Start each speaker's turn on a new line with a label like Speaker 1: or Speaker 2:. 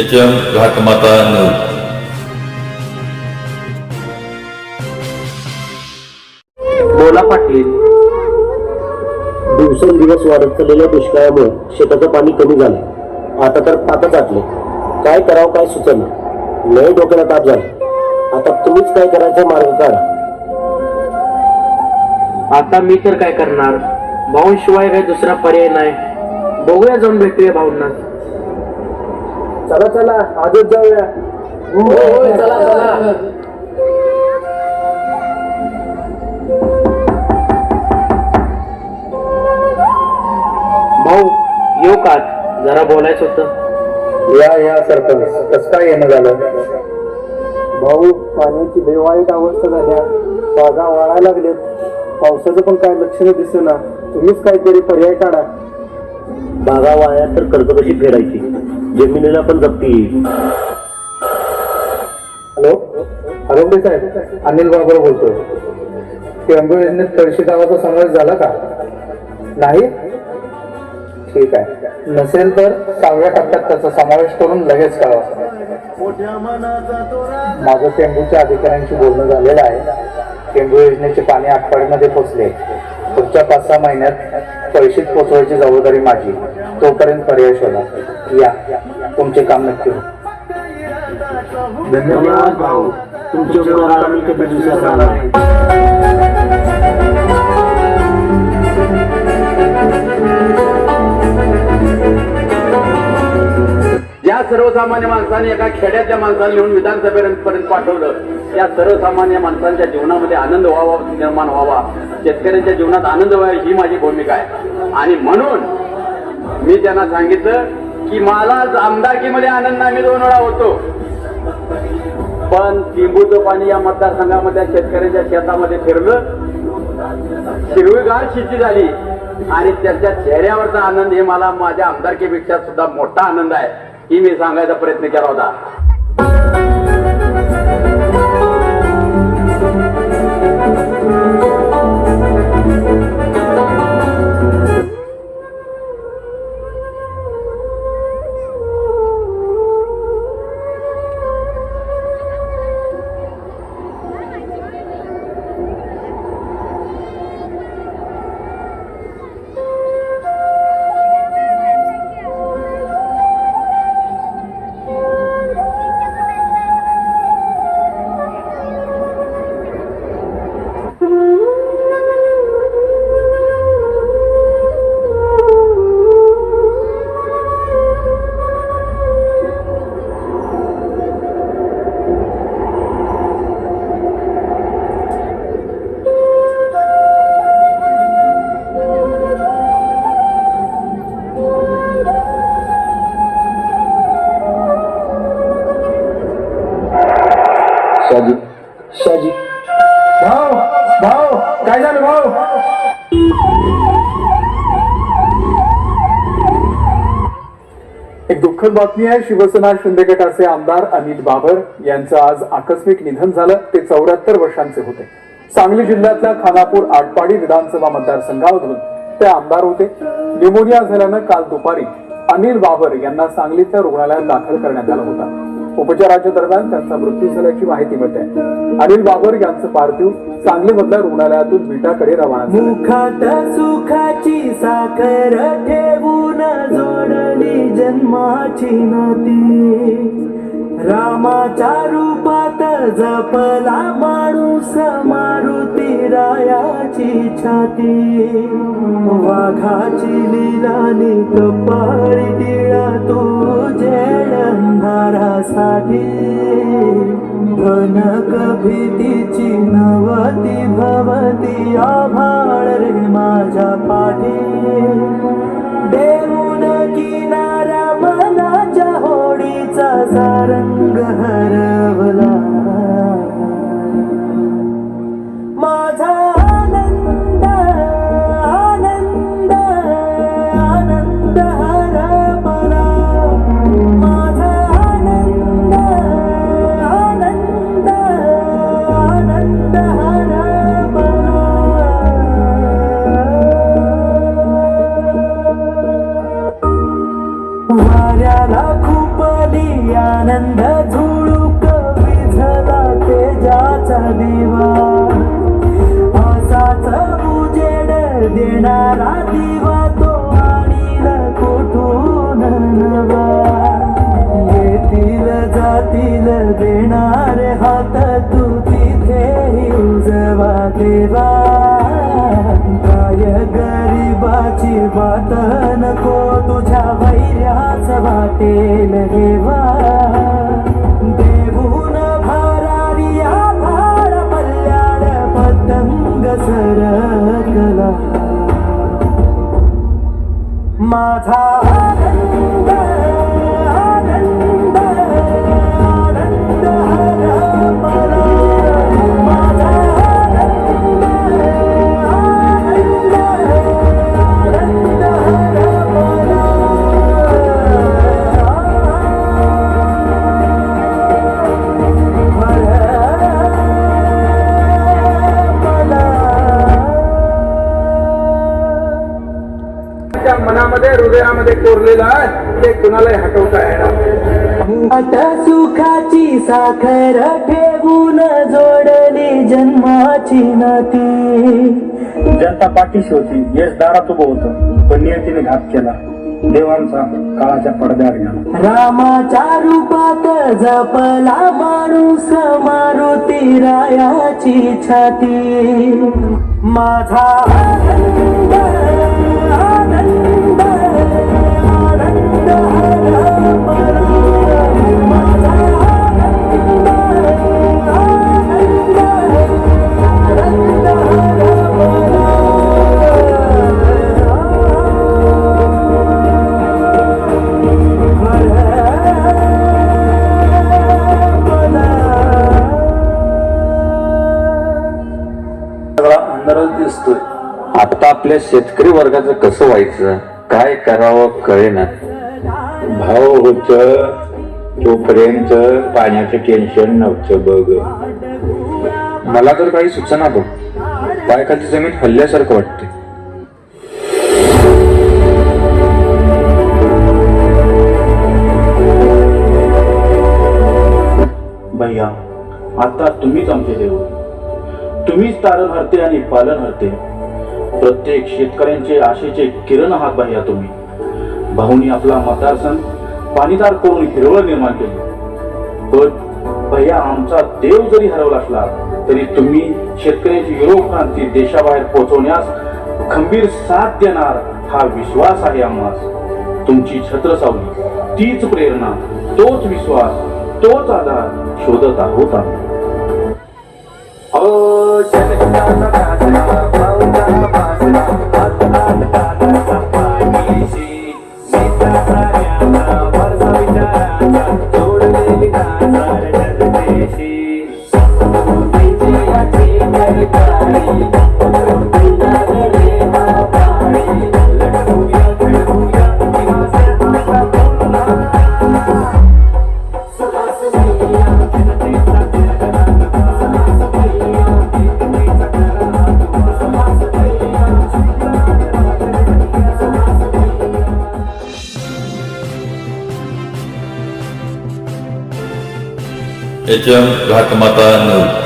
Speaker 1: H M घाटमाता news
Speaker 2: बोला पाटील.
Speaker 3: दिवसेंदिवस वाढत चाललेल्या दुष्काळामुळे शेताचं पाणी कमी झालं. आता तर पातच आटले काय करावं काय सुचना. लय डोक्याला ताप झाला. आता तुम्हीच काय करायचा मार्ग काढा.
Speaker 2: आता मी तर काय करणार? भाऊंशिवाय काही दुसरा पर्याय नाही. बघूया जाऊन भेटूया भाऊंना.
Speaker 3: चला चला आजच जाऊया.
Speaker 2: चला चला. भाऊ येऊ का? जरा बोलायचं होतं.
Speaker 3: या या सरपंच. कसं काय येणं झालं? भाऊ पाण्याची बेवाईट अवस्था झाल्या. बागा वाळायला लागल्यात पावसाचं पण काय लक्षण दिसेना. तुम्हीच काहीतरी पर्याय काढा. बागा वाळ्या तर कर्ज कशी फेडायची. जमिनीला पण जप्ती. येईल हॅलो आरोग्य साहेब अनिल बाबर बोलतोय. टेंबू योजनेत तळशी गावाचा समावेश झाला का? नाही? ठीक आहे. नसेल तर सहाव्या टप्प्यात त्याचा समावेश करून लगेच कळवा माझं टेंबूच्या अधिकाऱ्यांशी बोलणं झालेलं आहे. टेंबू योजनेचे पाणी आठवड्यामध्ये पोचले. पुढच्या पाच सहा महिन्यात पैशीत पोचवायची जबाबदारी माझी. तोपर्यंत पर्याय शोधा. या. तुमचे काम नक्की हो धन्यवाद भाऊ. तुमचे उपकार आम्ही कधी विसरणार नाही.
Speaker 4: ज्या सर्वसामान्य माणसाने एका खेड्यातल्या माणसाला नेऊन विधानसभेपर्यंत पर्यंत पाठवलं. त्या सर्वसामान्य माणसांच्या जीवनामध्ये आनंद व्हावा निर्माण व्हावा. शेतकऱ्यांच्या जीवनात आनंद व्हावा ही माझी भूमिका आहे. आणि म्हणून मी त्यांना सांगितलं की मला आमदारकीमध्ये आनंद आम्ही दोन वेळा होतो. पण लिंबूचं पाणी या मतदारसंघामध्ये शेतकऱ्यांच्या शेतामध्ये फिरलं. हिरवीगार शेती झाली. आणि त्याच्या चेहऱ्यावरचा आनंद हे मला माझ्या आमदारकीपेक्षा सुद्धा मोठा आनंद आहे. ही मी सांगायचा प्रयत्न केला होता.
Speaker 3: शाजी शाजी भाऊ भाऊ काय झालं भाऊ?
Speaker 5: एक दुःखद बातमी आहे शिवसेना शिंदे गटाचे आमदार अनिल बाबर यांचं आज आकस्मिक निधन झालं ते चौऱ्याहत्तर वर्षांचे होते. सांगली जिल्ह्यातल्या खानापूर आटपाडी विधानसभा मतदारसंघामधून ते आमदार होते. न्यूमोनिया झाल्यानं काल दुपारी अनिल बाबर यांना सांगलीच्या रुग्णालयात दाखल करण्यात आला होता. उपचाराच्या दरम्यान त्यांचा मृत्यू झाल्याची माहिती मिळते. अनिल बाबर यांचं पार्थिव सांगलीमधल्या रुग्णालयातून विटाकडे रवाना
Speaker 6: मुखात सुखाची साखर ठेवून जोडली जन्माची नाती रामाच्या रूपात जपला माणूस मारुती रायाची छाती. वाघाची लिलानी कपाळी टिळा तू जेडंधारासाठी भनक भीतीची नवती भवती आभाळ रे माझ्या वाऱ्याला खूपली आनंद झुळूक विझला तेजाचा देवा. असाच उजेड देणारा दिवा तो आणि कुठून नवा. येतील जातील देणारे हात तू तिथे उजवा देवा. काय गरीबाची बात नको तुझ्या वाटेल
Speaker 3: देवा. हृदयामध्ये कोरलेलं आहे ते कुणालाही हटवता येणार
Speaker 6: आता सुखाची साखर ठेवून जोडली जन्माची नाती.
Speaker 3: जनता पाठीशी होती यश दारात उभं होतं पण नियतीने घात केला. देवांचा काळाच्या पडद्यावर गेला.
Speaker 6: रामाच्या रूपात जपला माणूस मारुती रायाची छाती. माझा
Speaker 1: आपल्या शेतकरी वर्गाचं कसं व्हायचं? काय करावं कळेना.
Speaker 7: भाव होत तोपर्यंत पाण्याचं टेन्शन नव्हतं बघ.
Speaker 1: मला तर काही सुचना बघ. पायखालची जमीन हल्ल्यासारखं वाटते.
Speaker 8: भैया आता तुम्हीच आमचे देव. तुम्हीच तारण हरते आणि पालन हरते प्रत्येक शेतकऱ्यांचे आशेचे किरण आहात बाह्या तुम्ही. भाऊनी आपला मतदारसंघ पाणीदार करून हिरवळ निर्माण केली. पण भैया आमचा देव जरी हरवला असला तरी तुम्ही शेतकऱ्यांची युरोप क्रांती देशाबाहेर पोहोचवण्यास खंबीर साथ देणार हा विश्वास आहे आम्हास. तुमची छत्रसावली तीच प्रेरणा तोच विश्वास तोच आधार शोधत आहोत आम्ही.
Speaker 1: H M घाटमाता news